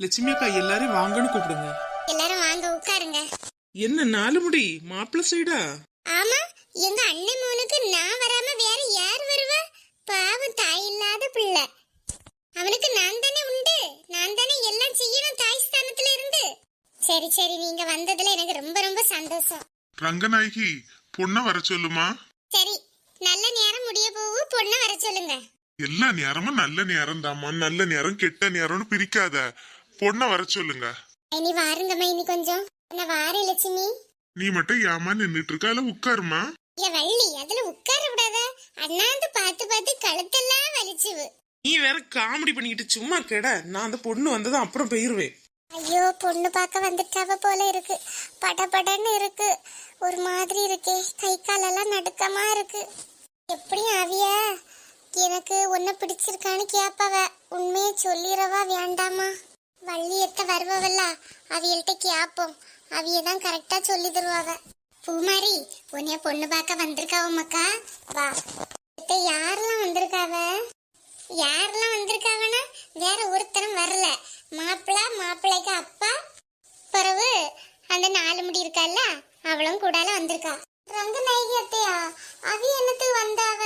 லட்சுமி அக்கா எல்லாரையும் வாங்கன்னு கூப்பிடுங்க. எல்லாரும் வாங்க உட்காருங்க. என்ன நாலு முடி? மாப்பிள்ள சைடா? ஆமா எங்க அண்ணன் மோனுக்கு நான் வராம வேற யார் வருவா? பாவம் தாய் இல்லாத பிள்ளை. அவனுக்கு நான் தானே உண்டு. நான் தானே எல்லாம் செய்யணும் தாய் ஸ்தானத்துல இருந்து. சரி சரி நீங்க வந்ததுல எனக்கு ரொம்ப ரொம்ப சந்தோஷம். ரங்கநாயகி பொண்ண வர சொல்லுமா? சரி நல்ல நேரம் முடிய போகும் பொண்ணை வர சொல்லுங்க. எல்லா நேரமும் நல்ல நேரம் தாம்மா நல்ல நேரம் கெட்ட நேரம்னு பிரிக்காத. பொண்ண வர சொல்லுங்க. இனி வாருங்கம்மா இனி கொஞ்சம். நான் வாரேன் லட்சுமி. நீ மட்டும் ஏமா நின்னுட்டு இருக்க இல்ல உட்காருமா ஏ வள்ளி அதுல உட்கார விடாத அண்ணாந்து பார்த்து பார்த்து கழுத்தெல்லாம் வலிச்சுவு நீ வேற காமெடி பண்ணிக்கிட்டு சும்மா கெட நான் அந்த பொண்ணு வந்ததும் அப்புறம் போயிருவேன். ஐயோ பொண்ணு பார்க்க வந்துட்டாவ போல இருக்கு. படபடன்னு இருக்கு. ஒரு மாதிரி இருக்கே. கை காலெல்லாம் நடுக்கமா இருக்கு. எப்படியும் அவிய எனக்கு உன்னை பிடிச்சிருக்கான்னு கேப்பவ. உண்மையை சொல்லிடவா வேண்டாமா? வள்ளியத்த வருவவல்ல அவியல்கிட்ட கேப்போம். அவிய தான் கரெக்டா சொல்லி தருவாவ. பூமாரி உன்னைய பொண்ணு பார்க்க வந்திருக்காவ மக்கா வா. இப்ப யாரெல்லாம் வந்திருக்காவ? யாரெல்லாம் வந்திருக்காவனா? வேற ஒருத்தரும் வரல. மாப்பிள்ள மாப்பிள்ளைக்கு அப்பா. பிறகு அந்த நாலு முடி இருக்கால அவளும் கூடால வந்திருக்கா. ரங்கநாயகி அத்தையா அவ என்னத்துக்கு வந்தாவ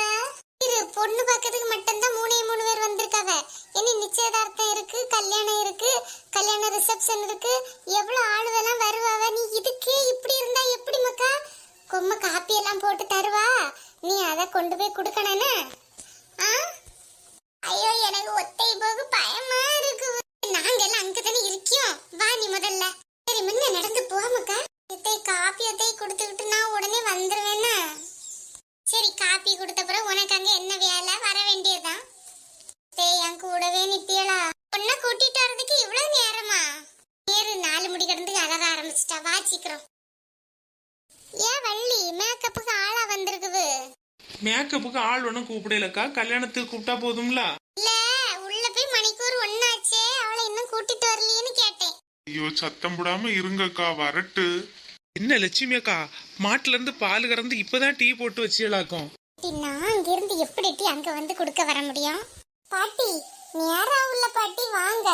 இரு பொண்ணு பார்க்கறதுக்கு மட்டும்தான் மூணே மூணு பேர் வந்திருக்காவ இனி நிச்சயதார்த்தம் இருக்கு கல்யாணம் இருக்கு கல்யாண ரிசப்ஷன் இருக்கு எவ்வளவு ஆளுவெல்லாம் வருவாவ நீ இதுக்கே இப்படி இருந்தா எப்படி மக்கா கொம்ம காப்பி எல்லாம் போட்டு தருவா நீ அதை கொண்டு போய் கொடுக்கணும்னு ஆ ஐயோ எனக்கு ஒத்தை போக பயமா இருக்கு நாங்க எல்லாம் அங்கதானே இருக்கோம் வா நீ முதல்ல. சரி முன்ன நடந்து போமக்கா. இத்தை காப்பி அத்தை கொடுத்துக்கிட்டு நான் உடனே வந்துருவேன்னா சரி காப்பி கொடுத்த பிறகு உனக்கு அங்க என்ன வேலை? வர வேண்டியதுதான். தேய் என் கூடவே நிப்பியலா பொண்ணை கூட்டிட்டு வர்றதுக்கு இவ்வளவு நேரமா? நேரு நாலு முடி கிடந்து அழக ஆரம்பிச்சிட்டா. வா சீக்கிரம். ஏன் வள்ளி மேக்கப்புக்கு ஆளா வந்திருக்குது. மேக்கப்புக்கு ஆள் ஒன்றும் கூப்பிடலக்கா? கல்யாணத்துக்கு கூப்பிட்டா போதும்ல? இல்ல உள்ள போய் மணிக்கூர் ஒன்னாச்சே அவளை இன்னும் கூட்டிட்டு வரலையேன்னு கேட்டேன் ஐயோ சத்தம் போடாம இருங்கக்கா வரட்டு. என்ன லட்சுமி அக்கா மாட்டுல இருந்து பால் கறந்து இப்பதான் டீ போட்டு வச்சியலாக்கும். நான் அங்கிருந்து எப்படி டி அங்க வந்து கொடுக்க வர முடியும்? பாட்டி நேரம் உள்ள பாட்டி வாங்க.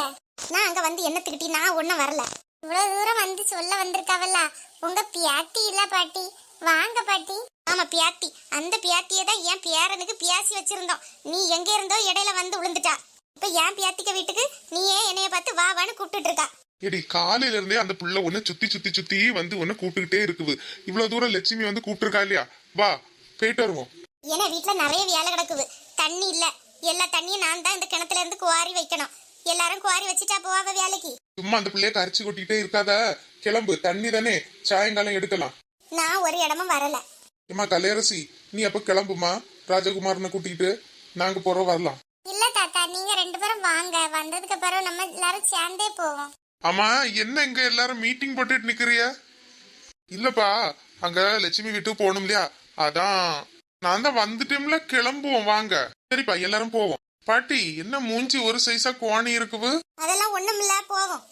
நான் அங்க வந்து என்னத்துக்கிட்டி நான் ஒண்ணும் வரல. இவ்வளவு தூரம் வந்து சொல்ல வந்திருக்காவல்ல. உங்க பியாட்டி இல்ல பாட்டி. வாங்க பாட்டி. ஆமா பியாட்டி. அந்த பியாட்டியை தான் என் பேரனுக்கு பியாசி வச்சிருந்தோம். நீ எங்க இருந்தோ இடையில வந்து விழுந்துட்டா இப்ப என் பியாத்திக்க வீட்டுக்கு நீயே என்னைய பார்த்து வா வான்னு கூப்பிட்டுட்டு இருக்கா. எடி காலையில இருந்தே அந்த புள்ள உன்னை சுத்தி சுத்தி சுத்தி வந்து உன்னை கூப்பிட்டுக்கிட்டே இருக்குது. இவ்வளவு தூரம் லட்சுமி வந்து கூப்பிட்டுருக்கா இல்லையா? வா போயிட்டு வருவோம். ஏன்னா வீட்ல நிறைய வேலை கிடக்குது. தண்ணி இல்ல. எல்லா தண்ணியும் நான் தான் இந்த கிணத்துல இருந்து குவாரி வைக்கணும். எல்லாரும் குவாரி வச்சுட்டா போவாங்க வேலைக்கு? சும்மா அந்த பிள்ளைய கரைச்சு கொட்டிக்கிட்டே இருக்காத. கிளம்பு தண்ணி தானே. சாயங்காலம் எடுக்கலாம். நான் ஒரு இடமும் வரல. ஏமா கலையரசி நீ அப்ப கிளம்புமா? ராஜகுமாரனை கூட்டிக்கிட்டு நாங்க போறோம் வரலாம். இல்ல தாத்தா நீங்க ரெண்டு பேரும் வாங்க. வந்ததுக்கு அப்புறம் நம்ம எல்லாரும் சேர்ந்தே போவோம். ஆமா என்ன இங்க எல்லாரும் மீட்டிங் போட்டுட்டு நிக்கிறிய? இல்லப்பா அங்க லட்சுமி வீட்டுக்கு போகணும் இல்லையா? அதான் நான் தான் வந்துட்டோம்ல கிளம்புவோம் வாங்க. சரிப்பா எல்லாரும் போவோம். பாட்டி என்ன மூஞ்சி ஒரு சைஸா கோணி இருக்குது? அதெல்லாம் ஒண்ணும் இல்ல போவோம்.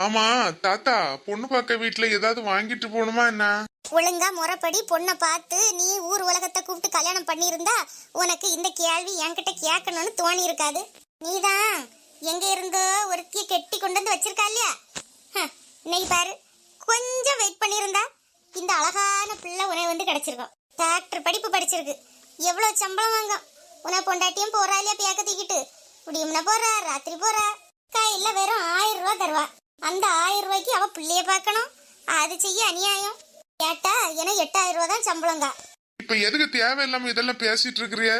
ஆமா தாத்தா பொண்ணு பார்க்க வீட்டுல ஏதாவது வாங்கிட்டு போகணுமா என்ன? ஒழுங்கா முறைப்படி பொண்ணை பார்த்து நீ ஊர் உலகத்தை கூப்பிட்டு கல்யாணம் பண்ணியிருந்தா உனக்கு இந்த கேள்வி என்கிட்ட கேட்கணும்னு தோணி இருக்காது நீதான். எங்க இருந்தோ ஒருத்திய கெட்டி கொண்டு வந்து வச்சிருக்கா இல்லையா? இன்னைக்கு பாரு கொஞ்சம் வெயிட் பண்ணியிருந்தா இந்த அழகான பிள்ளை உனக்கு வந்து கிடைச்சிருக்கும். டாக்டர் படிப்பு படிச்சிருக்கு. எவ்வளவு சம்பளம் வாங்கும்? உன பொண்டாட்டியும் போறா இல்லையா பேக்க தூக்கிட்டு? முடியும்னா போறா ராத்திரி போறா? கையில வெறும் ஆயிரம் ரூபாய் தருவா. அந்த ஆயிரம் ரூபாய்க்கு அவ பிள்ளைய பார்க்கணும். அது செய்ய அநியாயம். கேட்டா ஏன்னா எட்டாயிரம் ரூபாய் தான் சம்பளங்க. இப்ப எதுக்கு தேவையில்லாம இதெல்லாம் பேசிட்டு இருக்கிறிய?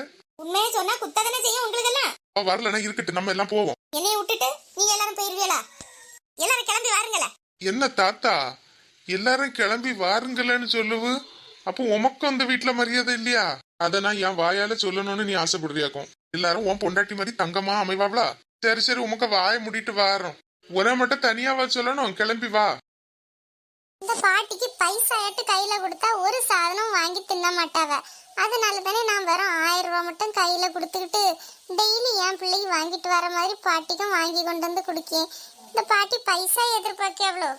உண்மையை சொன்னா குத்தகனை செய்யும் உங்களுக்கு எல்லாம் வரலன்னா இருக்கட்டும் நம்ம எல்லாம் போவோம். என்னைய விட்டுட்டு நீங்க எல்லாரும் போயிருவீங்களா? எல்லாரும் கிளம்பி வாருங்களே. என்ன தாத்தா? எல்லாரும் கிளம்பி வாருங்களேன்னு சொல்லுவு? அப்போ உமக்கும் அந்த வீட்டுல மரியாதை இல்லையா? அத நான் என் வாயால சொல்லணும்னு நீ ஆசைப்படுறியாக்கும். எல்லாரும் உன் பொண்டாட்டி மாதிரி தங்கமா அமைவாவளா? சரி சரி உமக்கு வாய முடிட்டு வாரோம். உன மட்டும் தனியாவா சொல்லணும்? கிளம்பி வா. இந்த பாட்டிக்கு பைசா எட்டு கையில கொடுத்தா ஒரு சாதனம் வாங்கி தின்ன மாட்டாவ. அதனால தானே நான் வெறும் ஆயிரம் ரூபாய் மட்டும் கையில கொடுத்துக்கிட்டு டெய்லி என் பிள்ளைக்கு வாங்கிட்டு வர மாதிரி பாட்டிக்கும் வாங்கி கொண்டு வந்து கொடுக்கேன். இந்த பாட்டி பைசா எதிர்பார்க்க எவ்வளோ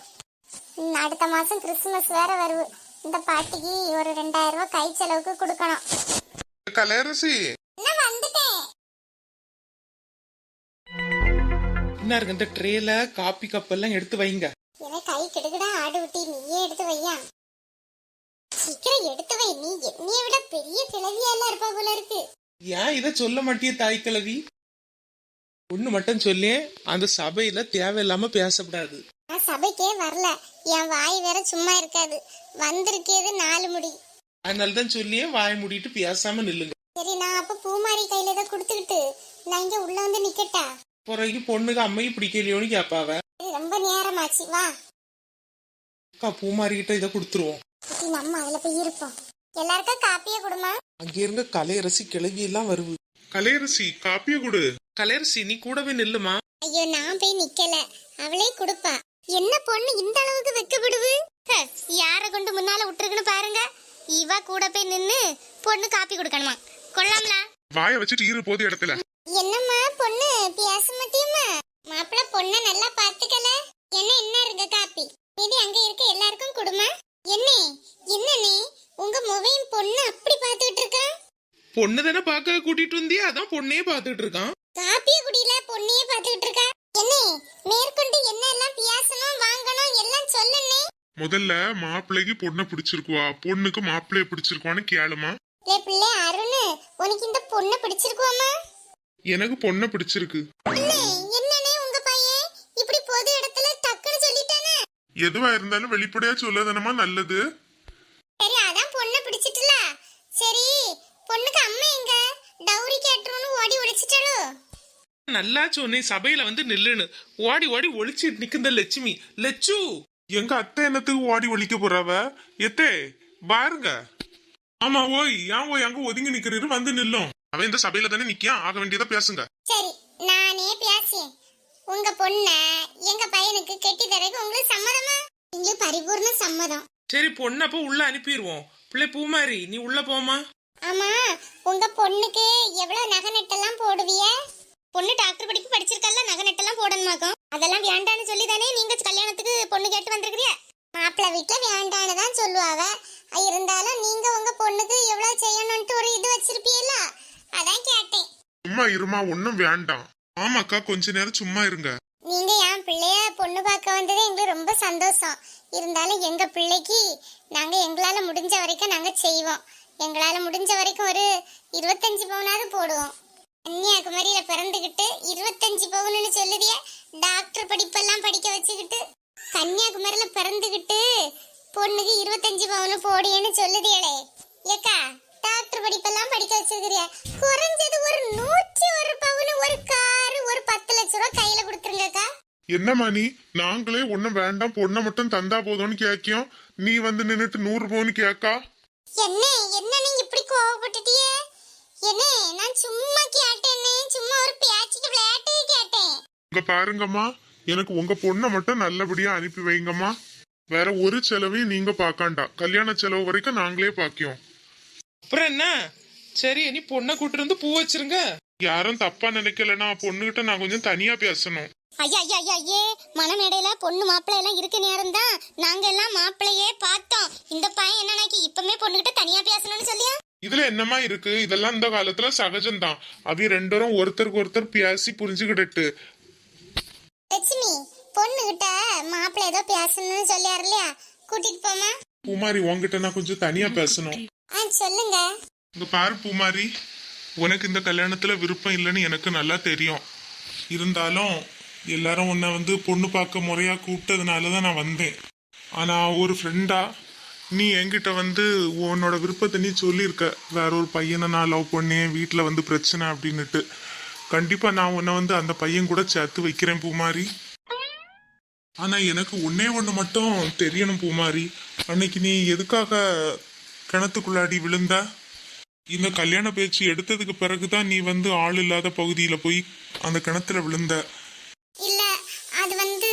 அடுத்த மாசம் கிறிஸ்துமஸ் வேற வருது. இந்த பாட்டிக்கு ஒரு ரெண்டாயிரம் ரூபாய் கை செலவுக்கு கொடுக்கணும். கலையரசி. என்ன இருக்கு இந்த ட்ரேல காப்பி கப்பெல்லாம் எடுத்து வைங்க. இவன் கை கெடுக்கடா ஆடு விட்டி நீயே எடுத்து வையா. சீக்கிரம் எடுத்து வை நீ என்னைய விட பெரிய கிளவியெல்லாம் இருப்பா போல இருக்கு. ஏன் இதை சொல்ல மாட்டிய தாய் கிழவி? ஒண்ணு மட்டும் சொல்லி அந்த சபையில தேவையில்லாம பேசக்கூடாது நான் சபைக்கே வரல. என் வாய் வேற சும்மா இருக்காது. வந்திருக்கேது நாலு முடி. அதனால தான் சொல்லியே வாய மூடிட்டு பேசாம நில்லுங்க. சரி நான் அப்ப பூமாரி கையில இதை கொடுத்துக்கிட்டு நான் இங்க உள்ள வந்து நிக்கட்டா? பிறகு பொண்ணுக்கு அம்மைக்கு பிடிக்கலையோன்னு கேட்பாவ இது ரொம்ப நேரமாச்சு. வா. அக்கா பூமாரி கிட்ட இதை கொடுத்துருவோம். நம்ம அதுல போய் இருப்போம். எல்லாருக்கும் காப்பியே கொடுமா? அங்க இருந்த கலையரசி கிழவி எல்லாம் வருது. கலையரசி காப்பிய கொடு. கலையரசி நீ கூடவே நில்லுமா? ஐயோ நான் போய் நிக்கல. அவளே கொடுப்பா. என்ன பொண்ணு இந்த அளவுக்கு வெக்கப்படுவு யார கொண்டு முன்னால விட்டுருக்குன்னு பாருங்க. இவ கூட போய் நின்னு பொண்ணு காப்பி கொடுக்கணுமா? கொள்ளாமலா வாய வச்சுட்டு இரு போது இடத்துல. என்னம்மா பொண்ணு? பேச மாட்டியம்மா? மாப்பிள்ள பொண்ண நல்லா பாத்துக்கல என்ன என்ன இருங்க காப்பி? மீதி அங்க இருக்க எல்லாருக்கும் கொடுமா. என்ன என்னனே உங்க முவையும் பொண்ணு அப்படி பாத்துக்கிட்டு இருக்கா பொண்ணு தானே பார்க்க கூட்டிட்டு வந்தியா? அதான் பொண்ணையே பார்த்துட்டு இருக்கான் காப்பிய குடியில பொண்ணையே பாத்துக்கிட்டு இருக்கா என்ன மேற்கொண்டு என்ன எல்லாம் பேசணும் வாங்கணும் எல்லாம் சொல்லுனே முதல்ல மாப்பிள்ளைக்கு பொண்ணை பிடிச்சிருக்குவா? பொண்ணுக்கு மாப்பிள்ளைய பிடிச்சிருக்குவான்னு கேளுமா. லே பிள்ளை அருண் உனக்கு இந்த பொண்ணை பிடிச்சிருக்குவாமா? எனக்கு பொண்ணை பிடிச்சிருக்கு. அண்ணே என்னனே உங்க பையன் இப்படி பொது இடத்துல டக்குன்னு சொல்லிட்டானே எதுவா இருந்தாலும் வெளிப்படையா சொல்லதானமா நல்லது? சரி அதான் பொண்ணை பிடிச்சிட்டுல. சரி பொண்ணுக்கு அம்மா எங்க? டவுரி கேட்டுருன்னு ஓடி ஒளிச்சிட்டாளோ? நல்லா சொன்னேன் சபையில வந்து நில்லுன்னு. ஓடி ஓடி ஒளிச்சிட்டு நிக்குந்த லட்சுமி. லட்சு! எங்க அத்தை என்னத்துக்கு ஓடி ஒழிக்க போறாவ? எத்தே பாருங்க. ஆமா ஓய் ஏன் ஓய் அங்க ஒதுங்கி நிக்கிறீரு வந்து நில்லும். அவன் இந்த சபையில தானே நிக்கியான். ஆக வேண்டியதா பேசுங்க. சரி நானே பேசேன் உங்க பொண்ண எங்க பையனுக்கு கெட்டி தரக்கு உங்களுக்கு சம்மதமா? உங்களுக்கு பரிபூர்ண சம்மதம். சரி பொண்ணு அப்ப உள்ள அனுப்பிடுவோம் பிள்ளை பூமாரி நீ உள்ள போமா ஆமா உங்க பொண்ணுக்கு எவ்வளவு நகை நட்டெல்லாம் போடுவிய? பொண்ணு டாக்டர் படிப்பு படிச்சிருக்கல நகை நட்டெல்லாம் போடணுமாக்கும். அதெல்லாம் வேண்டான்னு சொல்லி தானே நீங்க கல்யாணத்துக்கு பொண்ணு கேட்டு வந்திருக்கிறிய மாப்பிள்ளை வீட்டுல வேண்டான்னு தான் சொல்லுவாவ. இருந்தாலும் நீங்க உங்க பொண்ணுக்கு எவ்வளவு செய்யணும்ட்டு ஒரு இது வச்சிருப்பீல்ல? அதான் கேட்டேன். சும்மா இருமா ஒன்னும் வேண்டாம். ஆமாக்கா கொஞ்ச நேரம் சும்மா இருங்க. நீங்க என் பிள்ளைய பொண்ணு பார்க்க வந்தது எங்களுக்கு ரொம்ப சந்தோஷம். இருந்தாலும் எங்க பிள்ளைக்கு நாங்க எங்களால முடிஞ்ச வரைக்கும் நாங்க செய்வோம். எங்களால முடிஞ்ச வரைக்கும் ஒரு இருபத்தஞ்சு பவுனாவது போடுவோம். கன்னியாகுமரியில பிறந்துகிட்டு இருபத்தஞ்சு பவுன்னு சொல்லுதிய டாக்டர் படிப்பெல்லாம் படிக்க வச்சுக்கிட்டு கன்னியாகுமரியில பிறந்துகிட்டு பொண்ணுக்கு இருபத்தஞ்சு பவுன் போடியேன்னு சொல்லுதியலே ஏக்கா டாக்டர் படிப்பெல்லாம் படிக்க வச்சிருக்கிறிய குறைஞ்சது ஒரு என்னம்மா நீ நாங்களே ஒன்னும் வேண்டாம் பொண்ணை மட்டும் தந்தா போதும்னு கேக்கியோம் நீ வந்து நின்னுட்டு நூறு பவுன் கேக்கா? என்ன என்ன நீ இப்படி கோவப்பட்டுட்டியே? என்ன நான் சும்மா கேட்டேனே சும்மா ஒரு பேச்சுக்கு விளையாட்டுக்கு கேட்டேன். இங்க பாருங்கம்மா எனக்கு உங்க பொண்ணை மட்டும் நல்லபடியா அனுப்பி வைங்கம்மா. வேற ஒரு செலவையும் நீங்க பாக்காண்டா கல்யாண செலவு வரைக்கும் நாங்களே பாக்கியோம் அப்புறம் என்ன? சரி நீ பொண்ணை கூட்டிட்டு வந்து பூ வச்சிருங்க. யாரும் தப்பா நினைக்கலனா பொண்ணுகிட்ட நான் கொஞ்சம் தனியா பேசணும். ஐயா ஐயா ஐயா ஐயே மணமேடையில பொண்ணு மாப்பிள்ளை எல்லாம் இருக்க நேரம் தான் நாங்க எல்லாம் மாப்பிள்ளையே பார்த்தோம். இந்த பையன் என்ன நினைக்கி இப்பமே பொண்ணுகிட்ட தனியா பேசணும்னு சொல்லியா? இதுல என்னமா இருக்கு? இதெல்லாம் இந்த காலத்துல சகஜம்தான். அவி ரெண்டரும் ஒருத்தருக்கு ஒருத்தர் பேசி புரிஞ்சுக்கிட்டு லட்சுமி பொண்ணுகிட்ட மாப்பிள்ளை ஏதோ பேசணும்னு சொல்லியாரு இல்லையா? கூட்டிட்டு போமா பூமாரி உன்கிட்ட நான் கொஞ்சம் தனியா பேசணும். ஆ சொல்லுங்க. இங்க பாரு பூமாரி உனக்கு இந்த கல்யாணத்துல விருப்பம் இல்லைன்னு எனக்கு நல்லா தெரியும். இருந்தாலும் எல்லாரும் உன்னை வந்து பொண்ணு பார்க்க முறையாக கூப்பிட்டதுனால தான் நான் வந்தேன். ஆனால் ஒரு ஃப்ரெண்டாக நீ என்கிட்ட வந்து உன்னோட விருப்பத்தை நீ சொல்லியிருக்க. வேற ஒரு பையனை நான் லவ் பண்ணேன் வீட்டில் வந்து பிரச்சனை அப்படின்னுட்டு. கண்டிப்பாக நான் உன்னை வந்து அந்த பையன் கூட சேர்த்து வைக்கிறேன் பூமாரி. ஆனால் எனக்கு ஒன்னே ஒன்று மட்டும் தெரியணும் பூமாரி. அன்னைக்கு நீ எதுக்காக கிணத்துக்குள்ளாடி விழுந்த? இந்த கல்யாண பேச்சு எடுத்ததுக்கு பிறகு தான் நீ வந்து ஆள் இல்லாத பகுதியில் போய் அந்த கிணத்துல விழுந்த இல்ல அது வந்து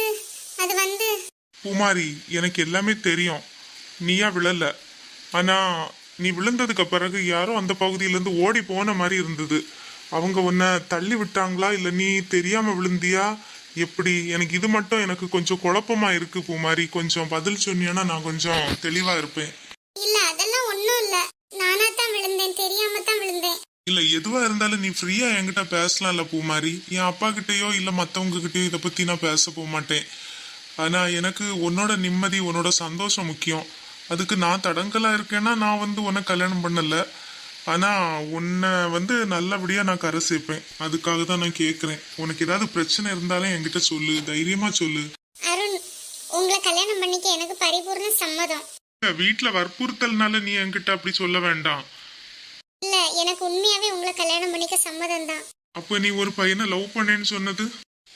அது வந்து பூமாரி எனக்கு எல்லாமே தெரியும். நீயா விழல. ஆனா நீ விழுந்ததுக்கு பிறகு யாரோ அந்த பகுதியில இருந்து ஓடி போன மாதிரி இருந்தது. அவங்க உன்னை தள்ளி விட்டாங்களா? இல்ல நீ தெரியாம விழுந்தியா? எப்படி? எனக்கு இது மட்டும் எனக்கு கொஞ்சம் குழப்பமா இருக்கு பூமாரி கொஞ்சம் பதில் சொன்னியானா நான் கொஞ்சம் தெளிவா இருப்பேன். இல்ல அதெல்லாம் ஒண்ணும் இல்ல. நானா தான் விழுந்தேன். தெரியாம தான் விழுந்தேன். இல்ல எதுவா இருந்தாலும் நீ ஃப்ரீயா என்கிட்ட பேசலாம்ல பூமாரி. என் அப்பா கிட்டயோ இல்ல மத்தவங்க கிட்டயோ இதை பத்தி நான் பேச போக மாட்டேன் ஆனா எனக்கு உன்னோட நிம்மதி உன்னோட சந்தோஷம் முக்கியம். அதுக்கு நான் தடங்கலா இருக்கேன்னா நான் வந்து உன்னை கல்யாணம் பண்ணல. ஆனா உன்னை வந்து நல்லபடியா நான் கரை சேர்ப்பேன். அதுக்காக தான் நான் கேக்குறேன். உனக்கு ஏதாவது பிரச்சனை இருந்தாலும் என்கிட்ட சொல்லு. தைரியமா சொல்லு. அருண் உங்களை கல்யாணம் பண்ணிக்க எனக்கு பரிபூர்ண சம்மதம். வீட்ல வற்புறுத்தல்னால நீ என்கிட்ட அப்படி சொல்ல வேண்டாம். இல்ல எனக்கு உண்மையாவே உங்களை கல்யாணம் பண்ணிக்க சம்மதம் தான். அப்ப நீ ஒரு பையனை லவ் பண்ணேன்னு சொன்னது?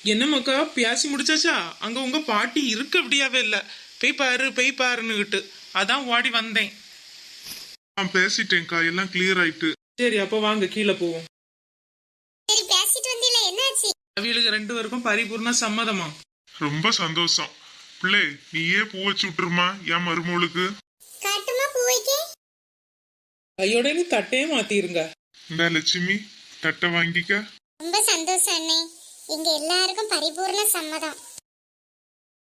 என்ன மக்கா பேசி முடிச்சாச்சா? அங்க உங்க பாட்டி இருக்க அப்படியாவே இல்ல. போய் பாரு போய் பாருன்னுகிட்டு. அதான் ஓடி வந்தேன். நான் பேசிட்டேன்க்கா எல்லாம் கிளியர் ஆயிட்டு. சரி அப்ப வாங்க கீழே போவோம். சரி பேசிட்டு வந்தீல என்னாச்சு? அவியலுக்கு ரெண்டு பேருக்கும் பரிபூர்ண சம்மதமா? ரொம்ப சந்தோஷம். பிள்ளை நீயே பூ வச்சு விட்டுருமா என் மருமகளுக்கு? காட்டுமா பூ வைக்க கையோட நீ தட்டையே மாத்திருங்க. இந்த லட்சுமி தட்டை வாங்கிக்க. ரொம்ப சந்தோஷம் அண்ணே. எங்க எல்லாருக்கும் பரிபூர்ண சம்மதம்.